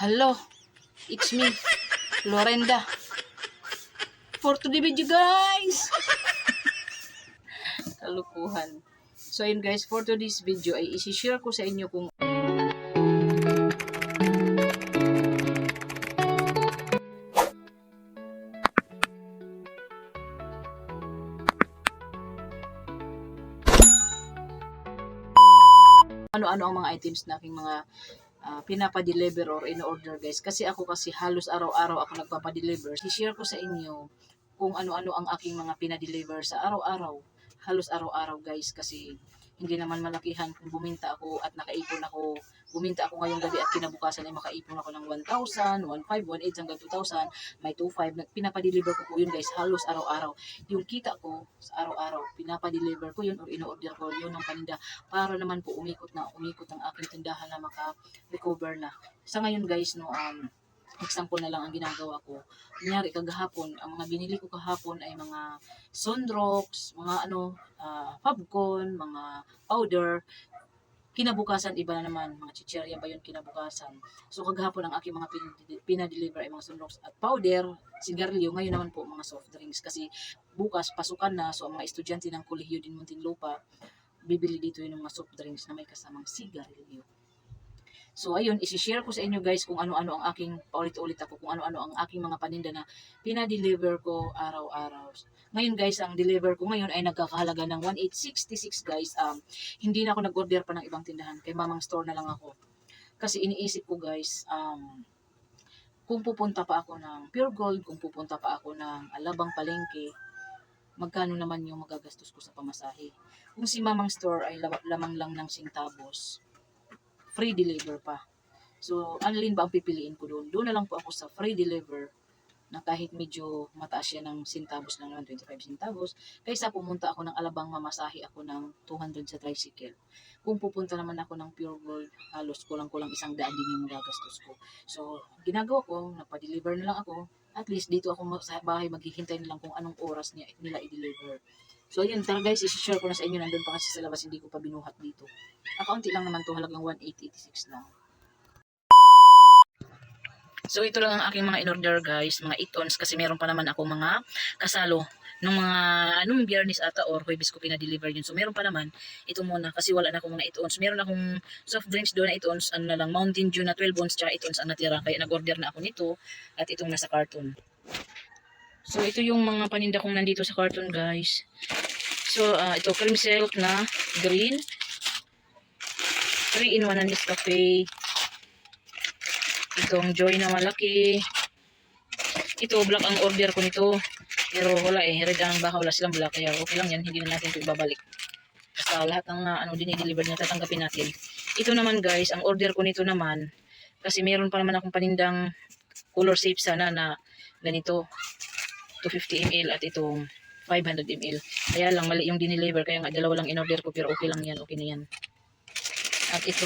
Hello, it's me, Lorenda. For today video guys! Kalukuhan. So yun guys, for today's video ay isi-share ko sa inyo kung ano-ano ang mga items na aking mga ah, pinapa-deliver or in-order guys. Kasi ako kasi halos araw-araw ako nagpapa-deliver. I-share ko sa inyo kung ano-ano ang aking mga pinadeliver sa araw-araw. Halos araw-araw guys kasi hindi naman malakihan kung buminta ako at nakaipon ako. Buminta ako ngayong gabi at kinabukasan ay makaipon ako ng 1,000, 1,500, 1,800 hanggang 2,000. May 2,500. Nag- Pinapa-deliver ko po yun guys halos araw-araw. Yung kita ko sa araw-araw, pinapa-deliver ko yun or in-order ko yun ng paninda para naman po umikot na umikot ang aking tindahan na maka-recover na. Sa ngayon guys, no, um, example na lang ang ginagawa ko. Kunyari, kagahapon, ang mga binili ko kahapon ay mga Sondrox, mga ano, ah, Fabcon, mga powder. Kinabukasan, iba na naman, mga chicherya ba yun kinabukasan. So, kagahapon ang aking mga pin- pinadeliver ay mga Sondrox at powder, sigarilyo. Ngayon naman po, mga soft drinks. Kasi bukas, pasukan na. So, ang mga estudyante ng kolehiyo din Muntinlupa, bibili dito yung mga soft drinks na may kasamang sigarilyo. So ayun, isi-share ko sa inyo guys kung ano-ano ang aking, paulit-ulit ako, kung ano-ano ang aking mga paninda na pinadeliver ko araw-araw. Ngayon guys, ang deliver ko ngayon ay nagkakahalaga ng 1866 guys. Um, hindi na ako nag-order pa ng ibang tindahan, kay mamang store na lang ako. Kasi iniisip ko guys, um, kung pupunta pa ako ng Pure Gold, kung pupunta pa ako ng Alabang Palengke, magkano naman yung magagastos ko sa pamasahe. Kung si mamang store ay lamang lang ng singtabos, free deliver pa. So, alin ba ang pipiliin ko doon? Doon na lang po ako sa free deliver na kahit medyo mataas yan ng sintabos lang naman, 25 sintabos, kaysa pumunta ako ng alabang mamasahe ako ng 200 sa tricycle. Kung pupunta naman ako ng pure gold, halos kulang-kulang isang daan din yung magagastos ko. So, ginagawa ko, napadeliver na lang ako, at least dito ako sa bahay maghihintay na lang kung anong oras niya nila i-deliver. So, yun, tara guys, isi-share ko na sa inyo. Nandun pa kasi sa labas, hindi ko pa binuhat dito. Akaunti lang naman to, halagang 1,886 lang. So, ito lang ang aking mga in-order guys, mga 8 ons, kasi meron pa naman ako mga kasalo ng mga, anong biyernes ata or Huwebes ko pinadeliver yun. So, meron pa naman, ito muna, kasi wala na akong mga 8 ons. Meron akong soft drinks doon na 8 ons, ano na lang, Mountain Dew na 12 ons, tsaka 8 ons ang natira. Kaya nag-order na ako nito, at itong nasa carton. So, ito yung mga paninda kong nandito sa carton guys. So, ah, ito, cream silk na green. 3 in 1 na Nescafe. Itong Joy na malaki. Ito, black ang order ko nito. Pero wala eh, red ang baka wala silang black. Kaya okay lang yan, hindi na natin ito ibabalik. Basta lahat ng ah, ano din i-deliver niya, tatanggapin natin. Ito naman guys, ang order ko nito naman, kasi meron pa naman akong panindang color safe sana na ganito. 250 ml at itong 500 ml. Kaya lang, mali yung dineliver. Kaya nga, dalawa lang in-order ko. Pero okay lang yan. Okay na yan. At ito,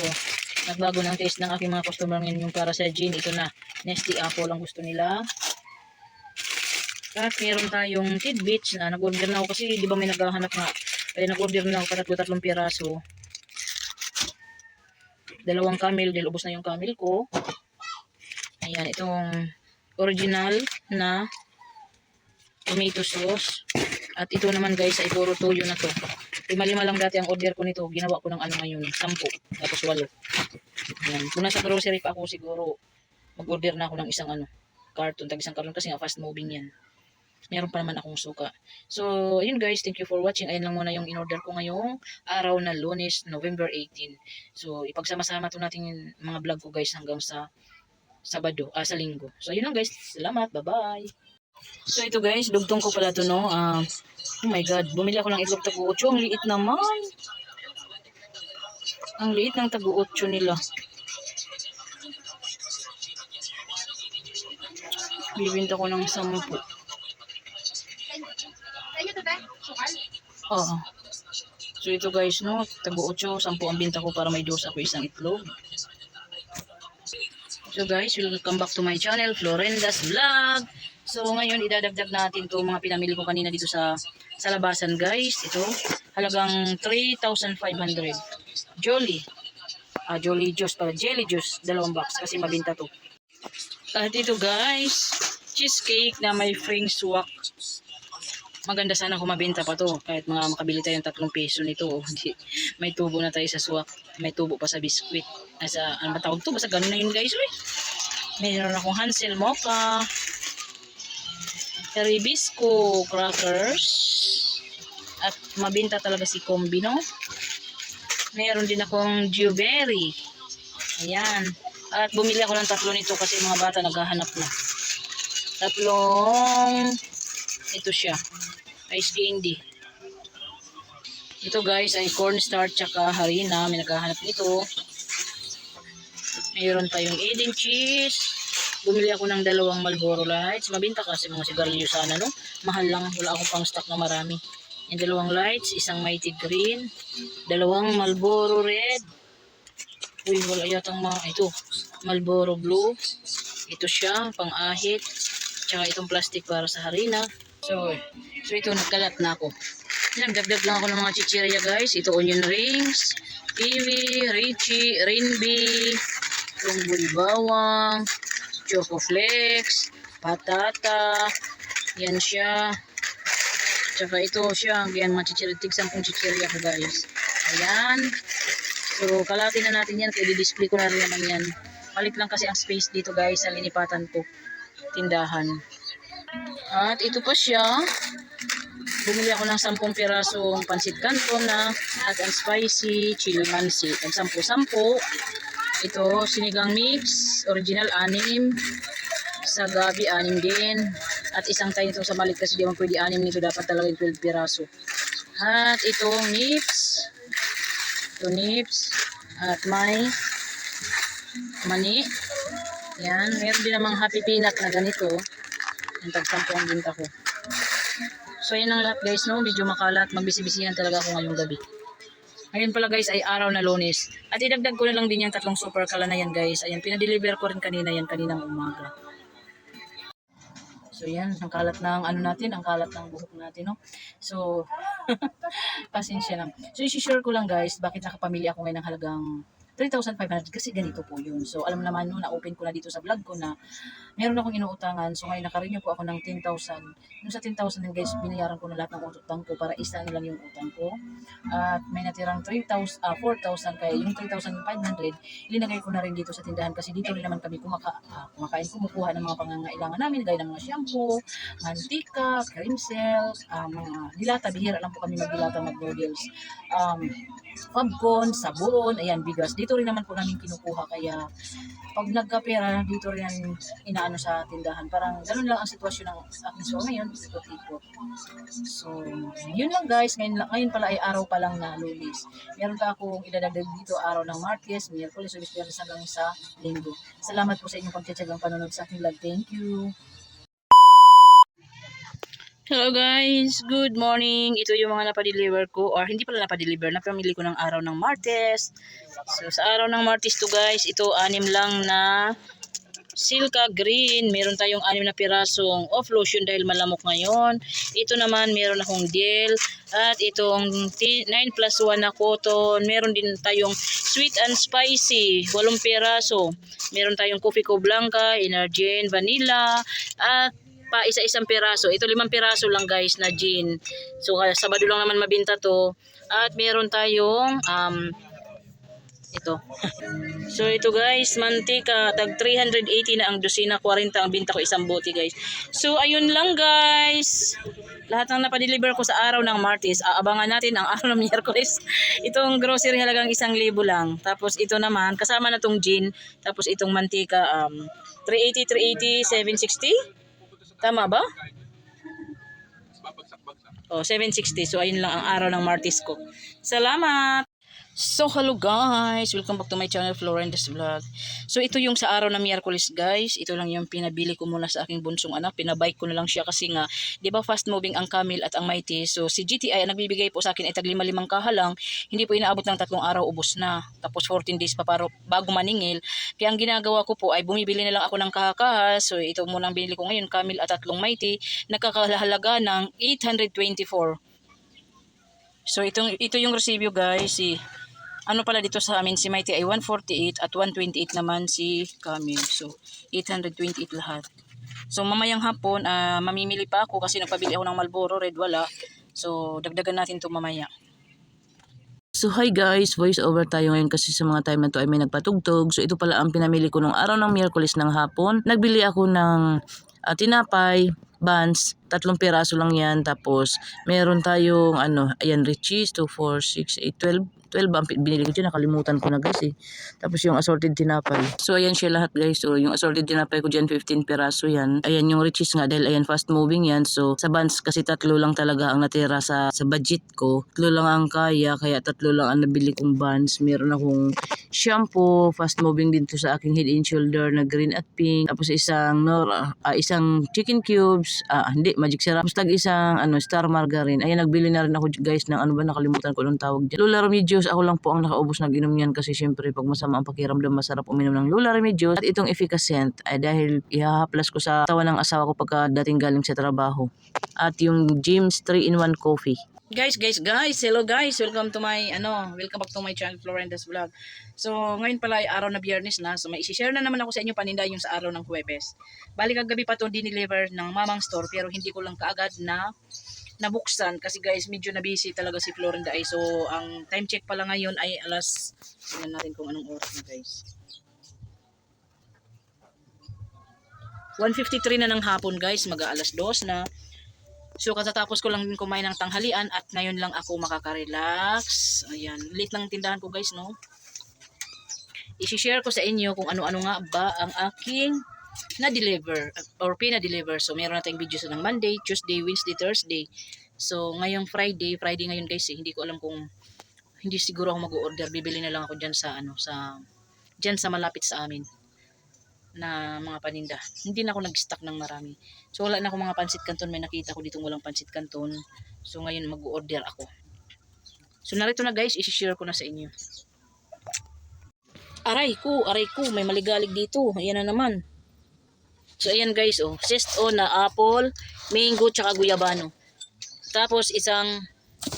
nagbago ng taste ng aking mga customer ngayon yung para sa gin. Ito na, Nesty Apple ang gusto nila. At meron tayong tidbits na nag-order na ako kasi di ba may naghahanap nga. Kaya nag-order na ako para tatlong piraso. Dalawang camel dahil na yung camel ko. Ayan, itong original na tomato sauce. At ito naman guys ay puro toyo na to. Lima-lima lang dati ang order ko nito. Ginawa ko ng ano ngayon, sampu. Tapos walo. Ayan. Kung nasa grocery pa ako siguro, mag-order na ako ng isang ano, carton. Tag isang carton kasi nga fast moving yan. Meron pa naman akong suka. So, yun guys. Thank you for watching. Ayun lang muna yung in-order ko ngayong araw na lunes, November 18. So, ipagsama-sama to natin mga vlog ko guys hanggang sa Sabado, ah, sa linggo. So, yun lang guys. Salamat. Bye-bye. So ito guys, dugtong ko pala to no. Ah, oh my god, bumili ako ng itlog tagu-8. Ang liit naman. Ang liit ng tagu-8 nila. Bibinta ko ng 10. Oo. So ito guys no, tagu-8, 10 ang binta ko para may dos ako isang itlog. So guys, welcome back to my channel, Florenda's Vlog. So ngayon idadagdag natin to mga pinamili ko kanina dito sa sa labasan guys. Ito halagang 3,500. Jolly. ah, Jolly Juice pala. Jelly Juice, dalawang box kasi mabinta to. At ito guys, cheesecake na may fring swak. Maganda sana kung mabenta pa to. Kahit mga makabili tayong tatlong peso nito. oh. May tubo na tayo sa swak. May tubo pa sa biskwit. Nasa, ano ba tawag to? Basta ganun na yun guys. Uy. Mayroon akong Hansel Mocha. Hibisco crackers. At mabinta talaga si Combi, no? Meron din akong Dewberry. Ayan. At bumili ako ng tatlo nito kasi mga bata naghahanap na. Tatlong ito siya. Ice candy. Ito guys ay cornstarch tsaka harina. May naghahanap nito. Mayroon tayong Eden cheese. Bumili ako ng dalawang Marlboro Lights. Mabinta kasi mga sigarilyo sana, no? Mahal lang. Wala akong pang stock na marami. Yung dalawang lights, isang Mighty Green, dalawang Marlboro Red. Uy, wala yatang mga, ito, Marlboro Blue. Ito siya, pang-ahit. Tsaka itong plastic para sa harina. So, so ito, nagkalat na ako. Nagdagdag lang ako ng mga chichirya guys. Ito onion rings, kiwi, richie, rainbee, tungboy bawang, choco flakes, patata, yan siya. Tsaka ito siya, yan mga chichirya, tig sampung chichirya ko guys. Ayan. So, kalatin na natin yan, kaya di-display ko na rin naman yan. Palit lang kasi ang space dito guys, sa linipatan ko. Tindahan. At ito pa siya. Bumili ako ng 10 pirasong pansit canton na at ang spicy chili mansi. Tag 10-10. Ito, sinigang mix, original anim. Sa gabi, anim din. At isang tayo ito sa malit kasi di man pwede anim nito. Dapat talaga yung 12 piraso. At itong nips. Ito nips. At may mani. Yan. Meron din namang happy peanut na ganito. Yung tag-sampo ang binta ko. So, yun ang lahat guys, no? Medyo makalat. Magbisi-bisihan talaga ako ngayong gabi. Ngayon pala guys ay araw na lunes. At idagdag ko na lang din yung tatlong super kala na yan guys. Ayan, pinadeliver ko rin kanina yan, kaninang umaga. So yan, ang kalat ng ano natin, ang kalat ng buhok natin, no? So, pasensya na. So, isi-share ko lang guys, bakit nakapamili ako ngayon ng halagang 3,500 kasi ganito po yun. So, alam naman nyo, na-open ko na dito sa vlog ko na meron akong inuutangan. So, ngayon nakarenew po ako ng 10,000. Yung sa 10,000 din guys, binayaran ko na lahat ng utang ko para isa na lang yung utang ko. At may natirang 3,000, ah, 4,000 kaya yung 3,500, ilinagay ko na rin dito sa tindahan kasi dito rin naman kami kumaka, ah, kumakain, kumukuha ng mga pangangailangan namin, gaya ng mga shampoo, mantika, cream cells, ah, mga dilata, bihira lang po kami magdilata, mag-noodles. Um, Fabcon, sabon, ayan, bigas. Dito rin naman po namin kinukuha. Kaya, pag nagkapera, dito rin ang inaano sa tindahan. Parang, ganun lang ang sitwasyon ng aking so ngayon, ikot-ikot. So, yun lang guys. Ngayon, ngayon pala ay araw pa lang na lulis. Meron pa akong idadagdag dito araw ng Martes, Miyerkules, Ulis, Biyernes hanggang sa Linggo. Salamat po sa inyong pagtsatsagang panonood sa aking vlog. Thank you. Hello guys, good morning. Ito yung mga napadeliver ko or hindi pala napadeliver, napamili ko ng araw ng Martes. So sa araw ng Martes to guys, ito anim lang na Silka Green. Meron tayong anim na pirasong off lotion dahil malamok ngayon. Ito naman meron akong gel at itong 9 plus 1 na cotton. Meron din tayong sweet and spicy, walong piraso. Meron tayong coffee co blanca, energen, vanilla at pa isa-isang piraso. Ito limang piraso lang guys na gin. So kaya Sabado lang naman mabinta to. At meron tayong um ito. so ito guys, mantika tag 380 na ang dosina, 40 ang binta ko isang bote guys. So ayun lang guys. Lahat ng napadeliver ko sa araw ng Martes, aabangan natin ang araw ng Miyerkules. Itong grocery halagang isang libo lang. Tapos ito naman, kasama na tong gin. Tapos itong mantika, um, 380, 380, 760? Tama ba? Oh, 760. So, ayun lang ang araw ng Martis ko. Salamat! So, hello guys! Welcome back to my channel, Florendes Vlog. So, ito yung sa araw ng Miyerkules guys. Ito lang yung pinabili ko muna sa aking bunsong anak. Pinabike ko na lang siya kasi nga, di ba fast moving ang Camel at ang Mighty. So, si GTI ang nagbibigay po sa akin ay tag lima-limang kahalang. Hindi po inaabot ng tatlong araw, ubos na. Tapos 14 days pa para bago maningil. Kaya ang ginagawa ko po ay bumibili na lang ako ng kahakaha. So, ito muna ang binili ko ngayon, Camel at tatlong Mighty. Nagkakahalaga ng 824. So, itong, ito yung resibyo guys. Si, Ano pala dito sa amin, si Mighty ay 148 at 128 naman si Camille. So, 828 lahat. So, mamayang hapon, ah, mamimili pa ako kasi nagpabili ako ng Marlboro Red, wala. So, dagdagan natin to mamaya. So hi guys, voice over tayo ngayon kasi sa mga time na to ay may nagpatugtog. So ito pala ang pinamili ko nung araw ng Miyerkules ng hapon. Nagbili ako ng ah, tinapay, buns, tatlong piraso lang yan. Tapos meron tayong ano, ayan, Richie's, 2, 4, 6, 8, 12. 12 ang binili ko dyan, nakalimutan ko na guys eh. Tapos yung assorted tinapay. So ayan siya lahat guys. So yung assorted tinapay ko dyan, 15 piraso yan. Ayan yung Richie's nga dahil ayan fast moving yan. So sa buns kasi tatlo lang talaga ang natira sa, sa budget ko. Tatlo lang ang kaya, kaya tatlo lang ang nabili kong buns. Meron akong shampoo, fast moving din to sa aking head and shoulder na green at pink. Tapos isang nor, ah, isang chicken cubes, ah hindi, magic syrup. Tapos tag isang ano, star margarine. Ayan, nagbili na rin ako guys ng ano ba nakalimutan ko nung tawag dyan. Lula Remedios, ako lang po ang nakaubos ng inom yan kasi syempre pag masama ang pakiramdam, masarap uminom ng Lula Remedios. At itong efficacent ay dahil ihahaplas ko sa tawa ng asawa ko pagka dating galing sa trabaho. At yung James 3-in-1 coffee. Guys, guys, guys, hello guys, welcome to my, ano, welcome back to my channel, Florenda's Vlog. So, ngayon pala ay araw na biyernes na, so may isi-share na naman ako sa inyo paninda yung sa araw ng Huwebes. Bali kagabi pa to dineliver ng mamang store, pero hindi ko lang kaagad na nabuksan kasi guys, medyo na busy talaga si Florinda ay. So, ang time check pala ngayon ay alas, tingnan natin kung anong oras na guys. 1.53 na ng hapon guys, mag-aalas 2 na. So katatapos ko lang din kumain ng tanghalian at ngayon lang ako makaka-relax. Ayan, late ng tindahan ko guys, no? I-share ko sa inyo kung ano-ano nga ba ang aking na-deliver or pina-deliver. So meron na tayong videos ng Monday, Tuesday, Wednesday, Thursday. So ngayong Friday, Friday ngayon guys, eh, hindi ko alam kung hindi siguro ako mag-order. Bibili na lang ako diyan sa ano sa diyan sa malapit sa amin na mga paninda. Hindi na ako nag-stock ng marami. So wala na ako mga pansit canton. May nakita ko dito walang pansit canton. So ngayon mag-order ako. So narito na guys, isi-share ko na sa inyo. Aray ko, aray ko, may maligalig dito. Ayan na naman. So ayan guys, oh, sesto na apple, mango, tsaka guyabano. Tapos isang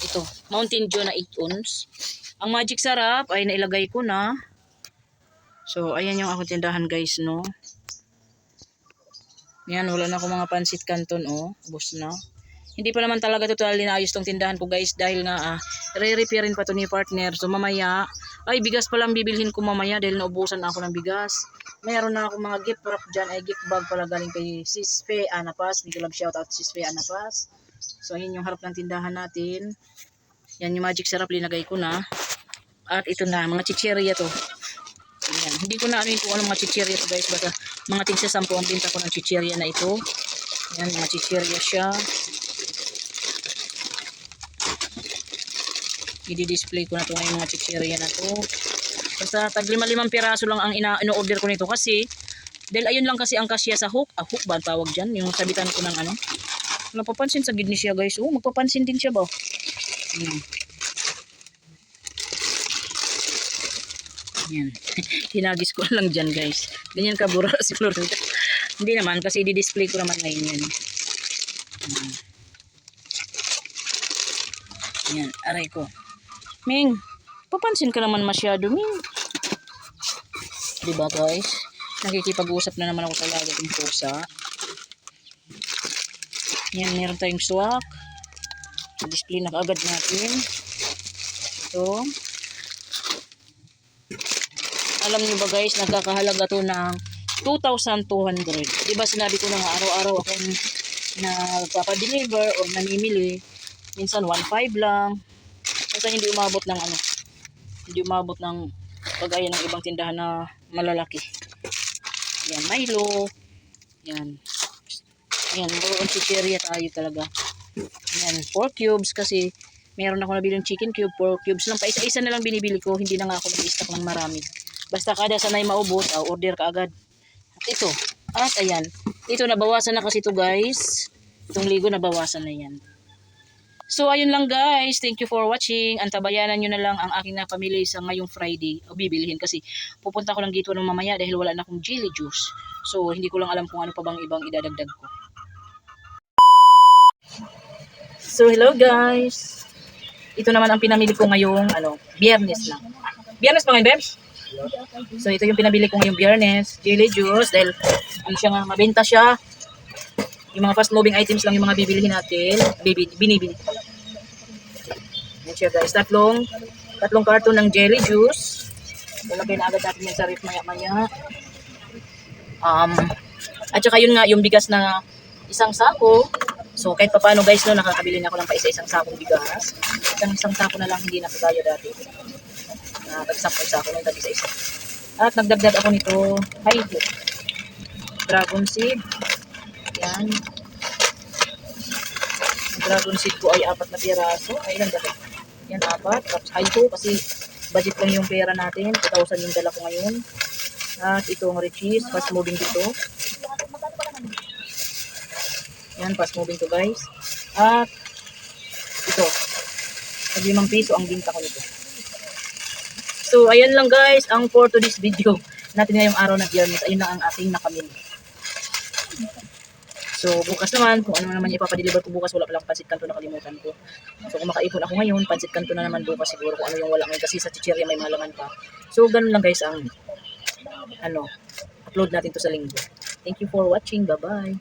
ito, Mountain Dew na 8 ounce. Ang magic sarap ay nailagay ko na. So, ayan yung ako tindahan guys, no. Yan, wala na ako mga pansit canton, oh. Ubus na. Hindi pa naman talaga totally naayos tong tindahan ko guys dahil nga ah, re-repairin pa to ni partner. So mamaya, ay bigas pa lang bibilhin ko mamaya dahil naubusan na ako ng bigas. Meron na ako mga gift wrap dyan, ay gift bag pala galing kay Sis Fe Anapas. Ko lang shout out Sis Fe Anapas. So ayun yung harap ng tindahan natin. Yan yung magic syrup linagay ko na. At ito na, mga chicheria to. Ayan. Hindi ko na ano yung kung anong mga chichirya to guys. Basta mga tingsa sampo ang binta ko ng chichirya na ito. Ayan, mga chichirya siya. I-display ko na to ngayon mga chichirya na to. Basta tag lima-limang piraso lang ang ina- ino-order ko nito kasi dahil ayun lang kasi ang kasya sa hook. Ah, hook ba tawag dyan? Yung sabitan ko ng ano. Napapansin sa gid ni siya guys. Oh, magpapansin din siya ba? Hmm. Yan. Hinagis ko lang dyan guys. Ganyan kabura si Florinda. Hindi naman kasi di-display ko naman ngayon yan. Yan. Yan, aray ko. Ming, papansin ka naman masyado, Ming. Diba guys? Nakikipag-usap na naman ako talaga ng pusa. Yan, meron tayong swak. Display na kaagad natin. Ito. Alam niyo ba guys, nagkakahalaga to ng 2,200. Diba sinabi ko na nga araw-araw ako nagpapadeliver o namimili. Minsan 1,500 lang. Minsan hindi umabot ng ano. Hindi umabot ng kagaya ng ibang tindahan na malalaki. Yan, Milo. Yan. Yan, on chicheria tayo talaga. Yan, 4 cubes kasi meron ako nabiling chicken cube, 4 cubes lang. Pa isa-isa na lang binibili ko, hindi na nga ako nag-stock ng marami. Basta kada sanay maubos, ah, order ka agad. At ito, at ayan. Ito, nabawasan na kasi ito guys. Itong ligo, nabawasan na yan. So, ayun lang guys. Thank you for watching. Antabayanan nyo na lang ang aking napamili sa ngayong Friday. O bibilihin kasi pupunta ko lang dito ng mamaya dahil wala na akong jelly juice. So, hindi ko lang alam kung ano pa bang ibang idadagdag ko. So, hello guys. Ito naman ang pinamili ko ngayong ano, biyernes lang. Biyernes pa ngayon? So, ito yung pinabili ko ngayong biyernes. Jelly juice. Dahil, ano siya nga, mabenta siya. Yung mga fast moving items lang yung mga bibilihin natin. Bibi, binibili. Yan siya guys. Tatlong, tatlong karton ng jelly juice. Lalagay na agad natin yan sa ref maya-maya. Um, at saka yun nga, yung bigas na isang sako. So, kahit pa paano guys, no, nakakabili na ako ng pa isa-isang sakong bigas. Isang isang sako na lang, hindi na kagaya dati. Na tag-isang sako na yung tag-isa-isa. At nagdagdag ako nito, hay, dragon seed. Yan. Ang dragon seed ko ay apat na piraso. Ay, ilan ba? Yan, apat. Tapos high ko kasi budget lang yung pera natin. 2,000 yung dala ko ngayon. At itong riches, fast moving dito. Yan, fast moving to guys. At ito. Pag limang piso ang binta ko nito. So, ayan lang guys, ang for today's video natin ngayong araw na biyernes. Ayun lang ang ating nakamili. So, bukas naman, kung ano naman ipapadeliver ko bukas, wala palang pansit kanto nakalimutan ko. So, kung makaipon ako ngayon, pansit kanto na naman bukas siguro kung ano yung wala ngayon kasi sa chichirya may mga laman pa. So, ganun lang guys ang ano, upload natin to sa linggo. Thank you for watching. Bye-bye.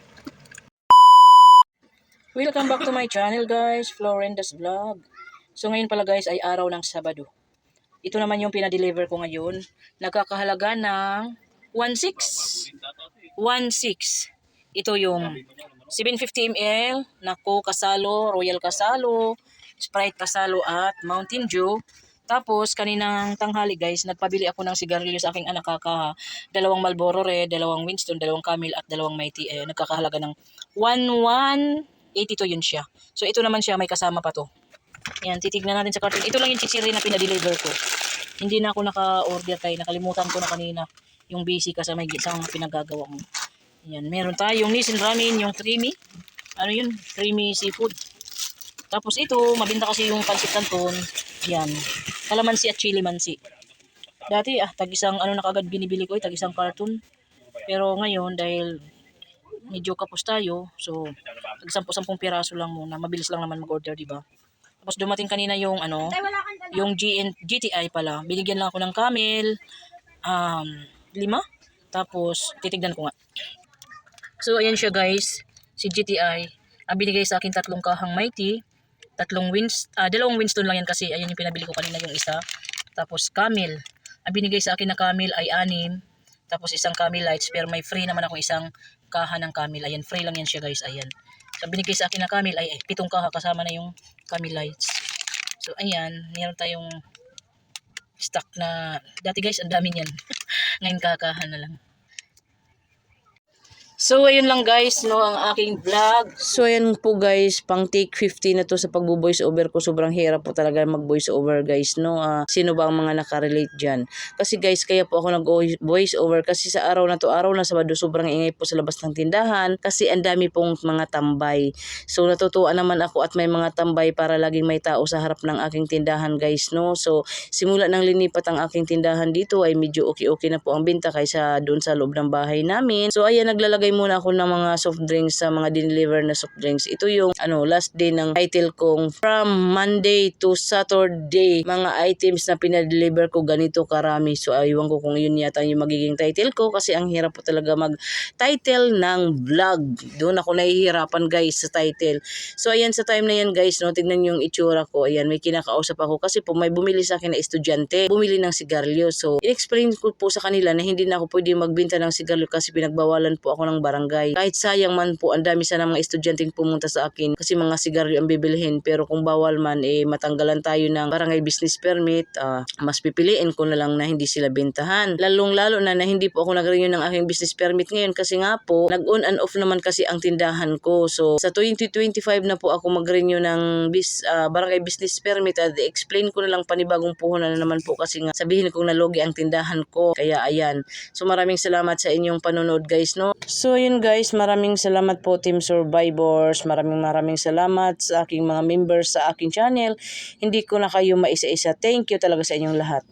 Welcome back to my channel guys, Florenda's Vlog. So ngayon pala guys ay araw ng Sabado. Ito naman yung pinadeliver ko ngayon. Nagkakahalaga ng 1.6. 1.6. Ito yung 750 ml na Coke Kasalo, Royal Kasalo, Sprite Kasalo at Mountain Dew. Tapos kaninang tanghali guys, nagpabili ako ng sigarilyo sa aking anak kaka. Dalawang Marlboro Red, dalawang Winston, dalawang Camel at dalawang Mighty. Eh, nagkakahalaga ng 1182 yun siya. So ito naman siya, may kasama pa to. Yan, titignan natin sa carton. Ito lang yung chichiri na pinadeliver ko. Hindi na ako naka-order kay nakalimutan ko na kanina yung busy may sa mga pinagagawa ko. Yan, meron tayong Nissin Ramen, yung creamy. Ano yun? Creamy seafood. Tapos ito, mabinta kasi yung pancit canton. Yan. Kalamansi at chili mansi. Dati, ah, tag isang ano na kagad binibili ko, eh, tag isang carton. Pero ngayon, dahil medyo kapos tayo, so, tag 10-10 piraso lang muna. Mabilis lang naman mag-order, di ba? Tapos dumating kanina yung ano, yung GN, GTI pala. Binigyan lang ako ng camel, um, lima. Tapos, titignan ko nga. So, ayan siya guys. Si GTI. Ang binigay sa akin tatlong kahang mighty. Tatlong wins, ah, dalawang Winston lang yan kasi ayan yung pinabili ko kanina yung isa. Tapos camel. Ang binigay sa akin na camel ay anim. Tapos isang camel lights pero may free naman ako isang kaha ng camel. Ayan, free lang yan siya guys. Ayan. So, binigay sa akin na camel ay, ay pitong kaha kasama na yung camel lights. So, ayan. Meron tayong stock na, dati guys, ang dami niyan. Ngayon kakahan na lang. So, ayun lang guys, no, ang aking vlog. So ayan po guys, pang take 50 na to sa pagbo-voice over ko. Sobrang hirap po talaga mag-voice over guys, no? Ah, sino ba ang mga nakarelate dyan? Kasi guys, kaya po ako nag-voice over kasi sa araw na to, araw na Sabado, sobrang ingay po sa labas ng tindahan kasi ang dami pong mga tambay. So natutuwa naman ako at may mga tambay para laging may tao sa harap ng aking tindahan guys, no? So simula nang linipat ang aking tindahan dito ay medyo okay-okay na po ang binta kaysa doon sa loob ng bahay namin. So ayan, naglalagay muna ako ng mga soft drinks sa mga deliver na soft drinks. Ito yung ano last day ng title kong from Monday to Saturday. Mga items na pinadeliver ko ganito karami. So aywan ko kung yun yata yung magiging title ko kasi ang hirap po talaga mag-title ng vlog. Doon ako nahihirapan guys sa title. So ayan sa time na yan guys, no, tignan yung itsura ko. Ayan, may kinakausap ako kasi po may bumili sa akin na estudyante. Bumili ng sigarilyo. So i-explain ko po sa kanila na hindi na ako pwede magbenta ng sigarilyo kasi pinagbawalan po ako ng barangay. Kahit sayang man po, ang dami sana mga estudyanteng pumunta sa akin kasi mga sigarilyo ang bibilhin. Pero kung bawal man, eh matanggalan tayo ng barangay business permit, ah, mas pipiliin ko na lang na hindi sila bentahan. Lalong lalo na na hindi po ako nag-renew ng aking business permit ngayon kasi nga po, nag-on and off naman kasi ang tindahan ko. So sa 2025 na po ako mag-renew ng bis, ah, barangay business permit at explain ko na lang panibagong puhunan na naman po kasi nga sabihin kong nalogi ang tindahan ko. Kaya ayan. So maraming salamat sa inyong panonood guys no. So yun guys, maraming salamat po Team Survivors. Maraming maraming salamat sa aking mga members sa aking channel. Hindi ko na kayo maisa-isa. Thank you talaga sa inyong lahat.